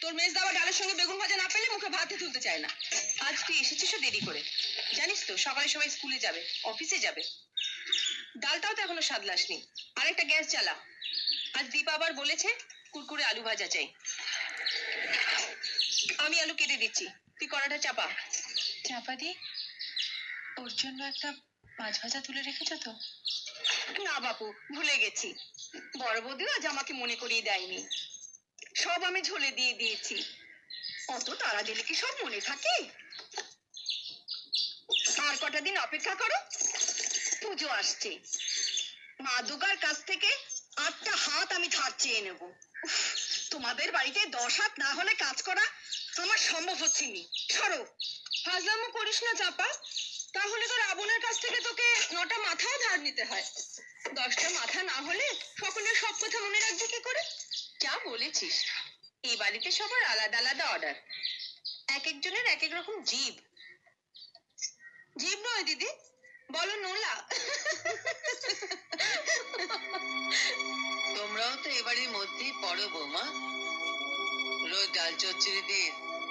তোর মেজ দাবা ডালের সঙ্গে বেগুন ভাজা না পেলে মুখে ভাতে তুলতে চায় না। আজ তুই এসেছিস দেরি করে। জানিস তো সকালে সবাই স্কুলে যাবে অফিসে যাবে। ডালটাও তো এখনও স্বাদ লাসনি আরেকটা গ্যাস জ্বালা। আজ দীপা আবার বলেছে কুরকুরে আলু ভাজা চাই। আমি আলু কেটে দিচ্ছি। তুই কড়াটা চাপা। চাপা দি? ওর জন্য একটা মাছ ভাজা তুলে রেখেছো তো? না বাপু ভুলে গেছি। বড় বৌদিও আজ আমাকে মনে করিয়ে দেয়নি। সব আমি ঝোলে দিয়ে দিয়েছি। অত তারা দিলে কি সব মনে থাকে? আর কটা দিন অপেক্ষা করো, পুজো আসছে। মা দুর্গার কাছ থেকে আটটা হাত আমি ধার চেয়ে নেব। তোমাদের বাড়িতে দশ হাত না হলে কাজ করা আমার সম্ভব হচ্ছে নি। সরো। ফাজলামো করিস না চাপা। তাহলে তো রাবণের কাছ থেকে তোকে নটা মাথাও ধার নিতে হয়। দশটা মাথা না হলে সকলের সব কথা মনে রাখবি কি করে? যা বলেছিস। এই বাড়িতে সবার আলাদা আলাদা অর্ডার এক একজনের এক এক রকম জীব। জীব নয় দিদি, বলো নোলা। তোমরাও তো এবারের মধ্যেই পড়ো বৌমা। রোজ ডাল চচ্চড়ি দিয়ে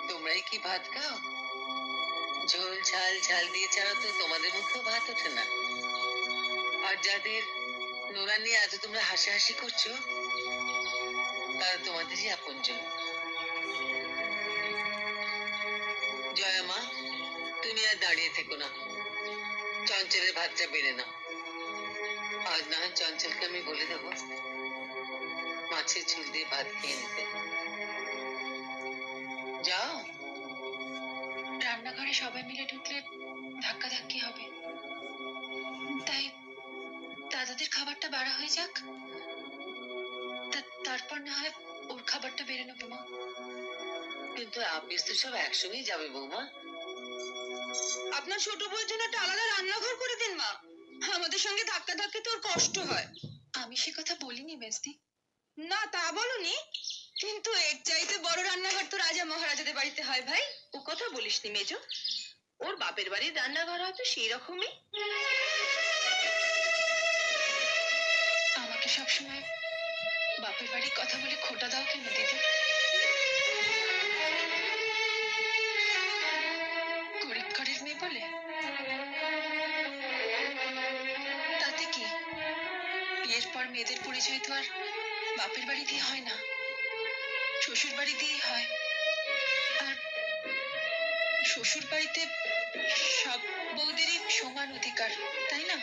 তোমরাই কি ভাত খাও? ঝোল, ঝাল ঝাল দিয়ে ছাড়া তো তোমাদের মুখেও ভাত ওঠে না। আর যাদের নোরা নিয়ে এত তোমরা হাসাহাসি করছ তারা তোমাদেরই আপনজন। জয়া মা, তুমি আর দাঁড়িয়ে থেকো না। চঞ্চলের ভাতটা বেড়ে নাও। আজ না চঞ্চলকে আমি বলে দেবো, মাছের ঝুল দিয়ে ভাত খেয়ে নিতে। যাও। রান্নাঘরে সবাই মিলে ঢুকলে ধাক্কা ধাক্কি হবে। তাই দাদাদের খাবারটা বাড়া হয়ে যাক। তারপর না হয় ওর খাবারটা বেড়ে নেব মা। কিন্তু আপিস তো সব একসঙ্গেই যাবে বৌমা। আপনার ছোট বউয়ের জন্য একটা আলাদা রান্নাঘর করে দিন মা। আমাদের সঙ্গে ধাক্কা ধাক্কি তোর কষ্ট হয়। আমি সে কথা বলিনি মেজদি। না তা বলনি। কিন্তু এর চাইতে বড় রান্নাঘর তো রাজা মহারাজাদের বাড়িতে হয় ভাই। ও কথা বলিসনি মেজো। ওর বাপের বাড়ির রান্নাঘর হয়তো সেই রকমই। আমাকে সবসময় বাপের বাড়ির কথা বলে খোটা দাও কেন, দিদি? গরিব ঘরের মেয়ে বলে? তাতে কি? বিয়ের পর মেয়েদের পরিচয় তো আর বাপের বাড়ি দিয়ে হয় না, শ্বশুর বাড়ি দিয়েই হয়। আর শ্বশুর বাড়িতে সব বউদেরই সমান অধিকার, তাই না?